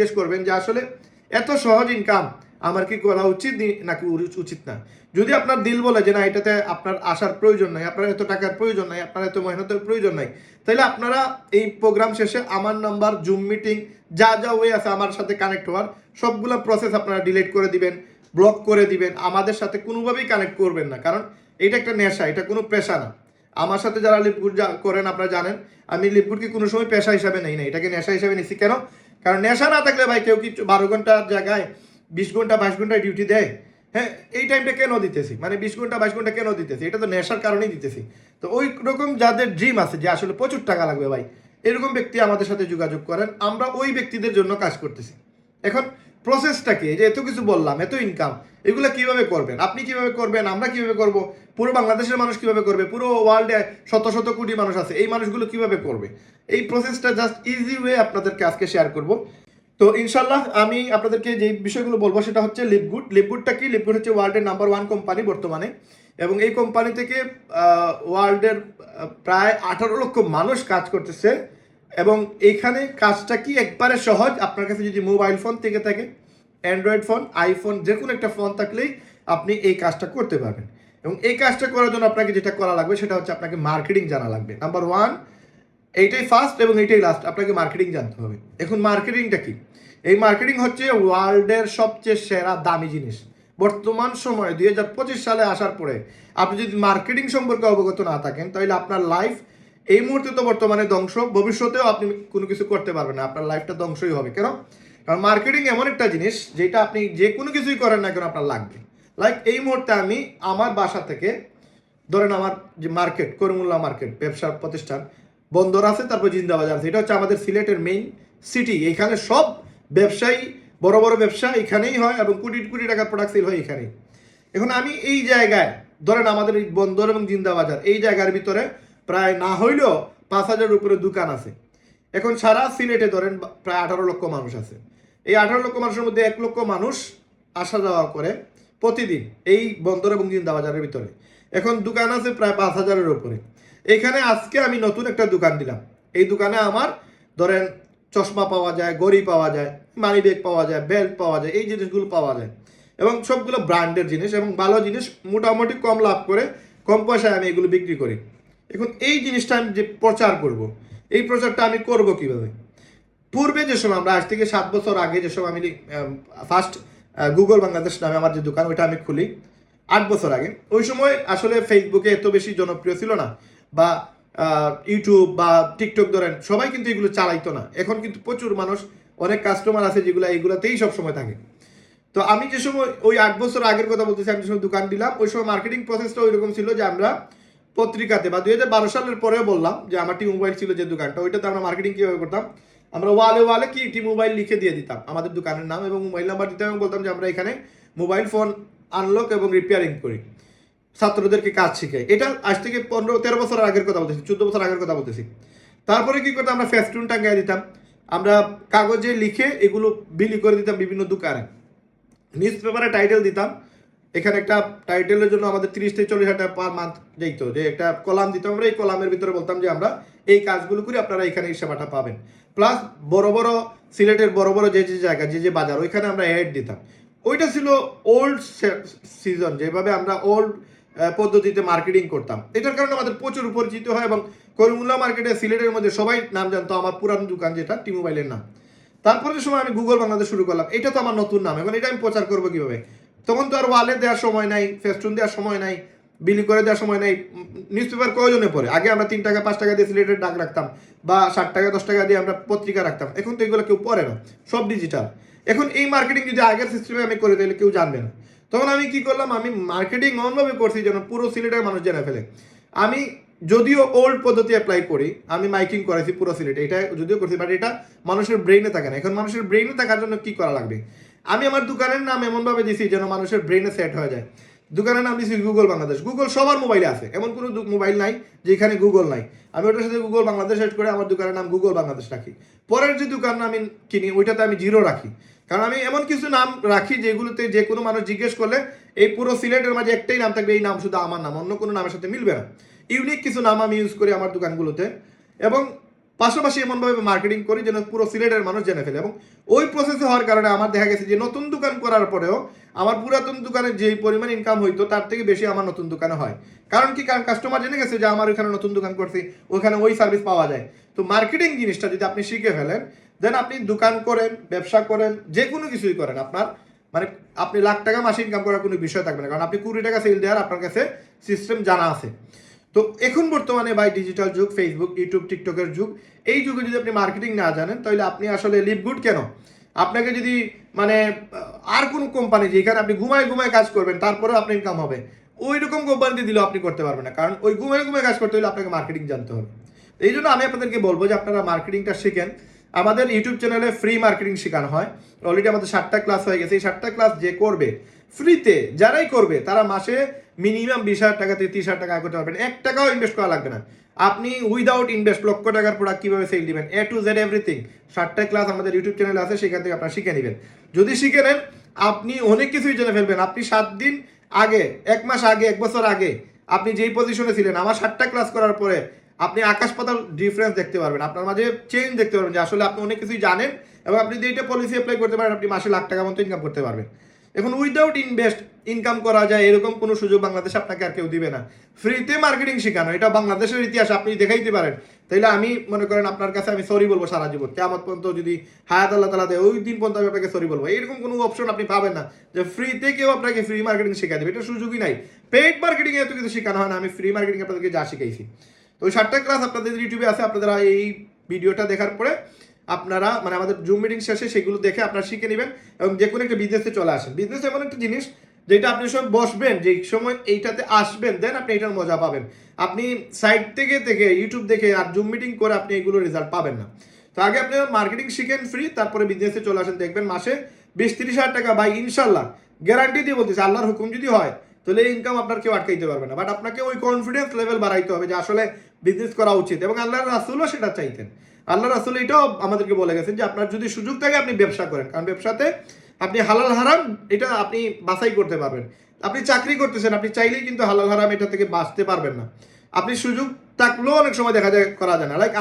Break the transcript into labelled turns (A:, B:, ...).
A: জিজ্ঞেস করবেন যে আসলে এত সহজ ইনকাম আমার কি করা উচিত নাকি উচিত না? যদি আপনার দিল বলে যে না, এটাতে আপনার আসার প্রয়োজন নাই, আপনার এত টাকার প্রয়োজন নাই, আপনার এত মেহনতের প্রয়োজন নাই, তাহলে আপনারা এই প্রোগ্রাম শেষে আমার নাম্বার জুম মিটিং যা যা ওয়ে আছে আমার সাথে কানেক্ট হওয়ার, সবগুলো প্রসেস আপনারা ডিলিট করে দিবেন ব্লক করে দিবেন, আমাদের সাথে কোনোভাবেই কানেক্ট করবেন না। কারণ এটা একটা নেশা, এটা কোনো পেশা না। আমার সাথে যারা লিপগুড করেন, আপনারা জানেন, আমি লিপগুডকে কোনো সময় পেশা হিসাবে নেই না, এটাকে নেশা হিসাবে নিচ্ছি কেন? কারণ নেশা না থাকলে ভাই কেউ কি বারো ঘণ্টার জায়গায়, বিশ ঘণ্টা, বাইশ ঘণ্টা ডিউটি দেয়? হ্যাঁ এই টাইমটা কেন দিতেছি? মানে বিশ ঘণ্টা, বাইশ ঘণ্টা কেন দিতেছি? এটা তো নেশার কারণেই দিতেছি। তো ওই রকম যাদের ড্রিম আছে যে আসলে প্রচুর টাকা লাগবে ভাই, এরকম ব্যক্তি আমাদের সাথে যোগাযোগ করেন। আমরা ওই ব্যক্তিদের জন্য কাজ করতেছি। এখন প্রসেসটা কি যে এত কিছু বললাম, এত ইনকাম এগুলো কীভাবে করবেন? আপনি কীভাবে করবেন? আমরা কীভাবে করব? পুরো বাংলাদেশের মানুষ কীভাবে করবে? পুরো ওয়ার্ল্ডে শত শত কোটি মানুষ আছে, এই মানুষগুলো কীভাবে করবে? এই প্রসেসটা জাস্ট ইজি ওয়ে আপনাদেরকে আজকে শেয়ার করব। তো ইনশাল্লাহ আমি আপনাদেরকে যে বিষয়গুলো বলব, সেটা হচ্ছে লিপগুড লিপগুডটা কি? লিপগুড হচ্ছে ওয়ার্ল্ডের নাম্বার ওয়ান কোম্পানি বর্তমানে। এবং এই কোম্পানি থেকে ওয়ার্ল্ডের প্রায় আঠারো লক্ষ মানুষ কাজ করতেছে। এবং এইখানে কাজটা কি? একবারে সহজ। আপনার কাছে যদি মোবাইল ফোন থেকে থাকে, অ্যান্ড্রয়েড ফোন, আইফোন যে কোনো একটা ফোন থাকলেই আপনি এই কাজটা করতে পারবেন। এবং এই কাজটা করার জন্য আপনাকে যেটা করা লাগবে, সেটা হচ্ছে আপনাকে মার্কেটিং জানা লাগবে। নাম্বার ওয়ান, এইটাই ফার্স্ট এবং এইটাই লাস্ট, আপনাকে মার্কেটিং জানতে হবে। এখন মার্কেটিংটা কি? এই মার্কেটিং হচ্ছে ওয়ার্ল্ডের সবচেয়ে সেরা দামি জিনিস। বর্তমান সময়ে দুই হাজার পঁচিশ সালে আসার পরে আপনি যদি মার্কেটিং সম্পর্কে অবগত না থাকেন, তাহলে আপনার লাইফ এই মুহূর্তে তো বর্তমানে ধ্বংস, ভবিষ্যতেও আপনি কোনো কিছু করতে পারবেন না, আপনার লাইফটা ধ্বংসই হবে। কেন? কারণ মার্কেটিং এমন একটা জিনিস, যেটা আপনি যে কোনো কিছুই করেন না কেন আপনার লাগবে। লাইক এই মুহূর্তে আমি আমার বাসা থেকে, ধরেন আমার যে মার্কেট করিমুল্লাহ মার্কেট ব্যবসা প্রতিষ্ঠান, বন্দর আছে, তারপর জিন্দাবাজার আছে। এটা হচ্ছে আমাদের সিলেটের মেইন সিটি এখানে সব ব্যবসায়ী, বড় বড় ব্যবসা এখানেই হয় এবং কোটি কোটি টাকার প্রোডাক্ট সেল হয় এখানেই এখন আমি এই জায়গায়, ধরেন আমাদের এই বন্দর এবং জিন্দাবাজার, এই জায়গার ভিতরে প্রায় না হইলেও পাঁচ হাজারের উপরে দোকান আছে। এখন সারা সিলেটে ধরেন প্রায় আঠারো লক্ষ মানুষ আছে। এই আঠারো লক্ষ মানুষের মধ্যে এক লক্ষ মানুষ আসা যাওয়া করে প্রতিদিন এই বন্দর এবং জিন্দাবাজারের ভিতরে। এখন দোকান আছে প্রায় পাঁচ হাজারের উপরে। এখানে আজকে আমি নতুন একটা দোকান দিলাম। এই দোকানে আমার ধরেন চশমা পাওয়া যায় গড়ি পাওয়া যায় মানি ব্যাগ পাওয়া যায় বেল্ট পাওয়া যায়, এই জিনিসগুলো পাওয়া যায়। এবং সবগুলো ব্র্যান্ডের জিনিস এবং ভালো জিনিস মোটামুটি কম লাভ করে কম পয়সায় আমি এগুলো বিক্রি করি। এখন এই জিনিসটা আমি যে প্রচার করব, এই প্রচারটা আমি করব কীভাবে? পূর্বে যে সময় আমরা, আজ থেকে সাত বছর আগে যে সময় আমি ফার্স্ট গুগল বাংলাদেশ নামে আমার যে দোকান, ওইটা আমি খুলি। আট বছর আগে। ওই সময় আসলে ফেসবুকে এত বেশি জনপ্রিয় ছিল না, বা ইউটিউব বা টিকটক ধরেন, সবাই কিন্তু এগুলো চালাইতো না। এখন কিন্তু প্রচুর মানুষ, অনেক কাস্টমার আছে যেগুলো এইগুলোতেই সব সময় থাকে। তো আমি যে সময়, ওই আট বছর আগের কথা বলতেছি, আমি যে সময় দোকান দিলাম, ওই সময় মার্কেটিং প্রসেসটা ওই রকম ছিল যে আমরা পত্রিকাতে বা দুই হাজার বারো সালের পরেও বললাম যে আমার টি মোবাইল ছিল যে দোকানটা, ওইটাতে আমরা মার্কেটিং কীভাবে করতাম? আমরা ওয়ালে ওয়ালে কি টি মোবাইল লিখে দিয়ে দিতাম আমাদের দোকানের নাম এবং মোবাইল নাম্বার দিতাম এবং বলতাম যে আমরা এখানে মোবাইল ফোন আনলক এবং রিপেয়ারিং করি। ছাত্রদেরকে কাজ শিখাই। এটা আজ থেকে পনেরো, তেরো বছর আগের কথা বলতেছি, চোদ্দ বছর আগের কথা বলতেছি। তারপরে কি করতাম, আমরা ফেস্টুন টাঙ্গাই দিতাম। আমরা কাগজে লিখে এগুলো বিলি করে দিতাম বিভিন্ন দোকানে। নিউজ পেপারে টাইটেল দিতাম। এখানে একটা টাইটেলের জন্য আমাদের তিরিশ থেকে চল্লিশ হাজার টাকা পার মান্থ যেত যে একটা কলাম দিতাম আমরা এই কলামের ভিতরে বলতাম যে আমরা এই কাজগুলো করি আপনারা এখানে এই সেবাটা পাবেন। প্লাস বড় বড় সিলেটের বড় বড় যে যে জায়গা, যে যে বাজার, ওইখানে আমরা অ্যাড দিতাম। ওইটা ছিল ওল্ড সিজন যেভাবে আমরা ওল্ড পদ্ধতিতে মার্কেটিং করতাম। এটার কারণে আমাদের প্রচুর পরিচিত হয় এবং করিমুল্লা মার্কেটে সিলেটের মধ্যে সবাই নাম জানতো, আমার পুরান দোকান যেটা টি মোবাইলের নাম। তারপরে সময় আমি গুগল বাংলাদেশ শুরু করলাম। এটা তো আমার নতুন নাম, এখন এটা আমি প্রচার করব কীভাবে? তখন তো আর ওয়ালে দেওয়ার সময় নাই, ফেস্টুন দেওয়ার সময় নাই, বিলি করে দেওয়ার সময় নাই নিউজ পেপার কয়জনে পড়ে? আগে আমরা তিন টাকা, পাঁচ টাকা দিয়ে সিলেটের ডাক রাখতাম, বা ষাট টাকা, দশ টাকা দিয়ে আমরা পত্রিকা রাখতাম। এখন তো এগুলো কেউ পড়ে না, সব ডিজিটাল এখন এই মার্কেটিং যদি আগের সিস্টেমে আমি করে, তাহলে কেউ জানবে না। তখন আমি কি করলাম, আমি মার্কেটিং অন্যভাবে করছি যেন পুরো সিলেটের মানুষ জেনে ফেলে। আমি যদিও ওল্ড পদ্ধতি অ্যাপ্লাই করি, আমি মাইকিং করেছি পুরো সিলেটে, এটা যদিও করছি বাট এটা মানুষের ব্রেইনে থাকে না। এখন মানুষের ব্রেইনে থাকার জন্য কি করা লাগবে? আমি আমার দোকানের নাম এমনভাবে দিছি যেন মানুষের ব্রেইনে সেট হয়ে যায়। দোকানের নাম দিছি গুগল বাংলাদেশ গুগল সবার মোবাইলে আছে। এমন কোনো মোবাইল নাই যেখানে গুগল নাই। আমি ওটার সাথে গুগল বাংলাদেশ সেট করে আমার দোকানের নাম গুগল বাংলাদেশ রাখি। পরের যে দোকান আমি কিনি, ওইটাতে আমি জিরো রাখি। কারণ আমি এমন কিছু নাম রাখি যেগুলোতে যে কোনো মানুষ জিজ্ঞেস করলে এই পুরো সিলেটের মাঝে একটাই নাম থাকবে, এই নাম শুধু আমার নাম। অন্য কোনো নামের সাথে মিলবে না। ইউনিক কিছু নাম আমি ইউজ করি আমার দোকানগুলোতে। এবং পাশাপাশি এমনভাবে মার্কেটিং করি যেন পুরো সিলেটের মানুষ জেনে ফেলে। এবং ওই প্রসেসে হওয়ার কারণে আমার দেখা গেছে যে নতুন দোকান করার পরেও আমার পুরাতন দোকানে যে পরিমাণ ইনকাম হইতো, তার থেকে বেশি আমার নতুন দোকানে হয়। কারণ কি? কারণ কাস্টমার জেনে গেছে যে আমার ওইখানে নতুন দোকান করছি, ওইখানে ওই সার্ভিস পাওয়া যায়। তো মার্কেটিং জিনিসটা যদি আপনি শিখে ফেলেন দেন আপনি দোকান করেন, ব্যবসা করেন, যে কোনো কিছুই করেন, আপনার মানে আপনি লাখ টাকা মাসে ইনকাম করার কোনো বিষয় থাকবে না। কারণ আপনি কুড়ি টাকা সেল দেওয়ার আপনার কাছে সিস্টেম জানা আছে। তো এখন বর্তমানে ভাই ডিজিটাল যুগ ফেসবুক ইউটিউব টিকটকের যুগ। এই যুগে যদি আপনি মার্কেটিং না জানেন, তাহলে আপনি আসলে লিভ গুড কেন? আপনাকে যদি মানে আর কোন কোম্পানি যেখানে আপনি ঘুমায় ঘুমায় কাজ করবেন, তারপরেও আপনার ইনকাম হবে। ওই রকম কোম্পানিতে দিলেও আপনি করতে পারবেন না। কারণ ওই ঘুমায় ঘুমায় কাজ করতে হলে আপনাকে মার্কেটিং জানতে হবে। এই জন্য আমি আপনাদেরকে বলব যে আপনারা মার্কেটিংটা শিখেন। আমাদের ইউটিউব চ্যানেলে ফ্রি মার্কেটিং শেখানো হয়। অলরেডি আমাদের সাতটা ক্লাস হয়ে গেছে। এই সাতটা ক্লাস যে করবে ফ্রিতে যারাই করবে, তারা মাসে মিনিমাম বিশ হাজার টাকা থেকে তিরিশ হাজার টাকা আয় করতে পারবেন। এক টাকাও ইনভেস্ট করা লাগবে না। আপনি উইদাউট ইনভেস্ট লক্ষ টাকার প্রোডাক্ট কীভাবে সেল দিবেন? এ টু জেড এভরিথিং সাতটা ক্লাস আমাদের ইউটিউব চ্যানেলে আছে, সেখান থেকে আপনারা শিখে নেবেন। যদি শিখে নেন, আপনি অনেক কিছুই জেনে ফেলবেন। আপনি সাত দিন আগে, এক মাস আগে, এক বছর আগে, আপনি যেই পজিশনে ছিলেন, আমার সাতটা ক্লাস করার পরে আপনি আকাশ পাতাল ডিফারেন্স দেখতে পারবেন। আপনার মাঝে চেঞ্জ দেখতে পারবেন যে আসলে আপনি অনেক কিছুই জানেন এবং আপনি যদি এটা পলিসি অ্যাপ্লাই করতে পারেন, আপনি মাসে লাখ টাকা মতো ইনকাম করতে পারবেন। এখন উইদাউট ইনভেস্ট ইনকাম করা যায়, এরকম কোনো সুযোগ বাংলাদেশে আপনাকে আর কেউ দিবে না। ফ্রিতে মার্কেটিং শেখানো, এটা বাংলাদেশের ইতিহাস, আপনি দেখাইতে পারেন। তাইলে আমি মনে করেন আপনার কাছে আমি সরি বলব সারা জীবন। কেমন পর্যন্ত যদি হায়াত আল্লাহ তালা দেয় ওই দিন পর্যন্ত আমি আপনাকে সরি বলব। এরকম কোনো অপশন আপনি পাবেন না যে ফ্রিতে কেউ আপনাকে ফ্রি মার্কেটিং শেখা দেবে। এটা সুযোগই নাই। পেইড মার্কেটিং এত কিছু শেখানো হয় না, আমি ফ্রি মার্কেটিং আপনাদেরকে যা শিখাইছি। তো ওই সাতটা ক্লাস আপনাদের ইউটিউবে আছে আপনারা এই ভিডিওটা দেখার পরে আপনারা মানে আমাদের জুম মিটিং শেষে সেগুলো দেখে আপনারা শিখে নেবেন এবং যে কোনো একটা বিজনেসে চলে আসেন। বিজনেস এমন একটা জিনিস যেটা আপনি সব বসবেন যে সময় এইটাতে আসবেন দেন আপনি এটার মজা পাবেন। আপনি সাইট থেকে থেকে ইউটিউব দেখে আর জুম মিটিং করে আপনি এগুলো রেজাল্ট পাবেন না। তো আগে আপনি মার্কেটিং শিখেন ফ্রি তারপরে বিজনেসে চলে আসেন, দেখবেন মাসে বিশ তিরিশ হাজার টাকা বাই ইনশাল্লাহ গ্যারান্টি দিয়ে বলতেছি, আল্লাহর হুকুম যদি হয়, তাহলে ইনকাম আপনার কেউ আটকাইতে পারবে না। বাট আপনাকে ওই কনফিডেন্স লেভেল বাড়াইতে হবে যে আসলে বিজনেস করা উচিত এবং আল্লাহর রাসুলও সেটা চাইতেন। আল্লাহ রাসুল এটাও আমাদেরকে বলে গেছেন যে আপনার যদি সুযোগ থাকে আপনি ব্যবসা করেন। কারণ ব্যবসাতে আপনি হালাল হারাম এটা আপনি বাছাই করতে পারবেন। আপনি চাকরি করতেছেন, আপনি চাইলেই কিন্তু হালাল হারাম এটা থেকে বাঁচতে পারবেন না। আপনি সুযোগ থাকলেও অনেক সময় দেখা যায় করা যায় না। লাইক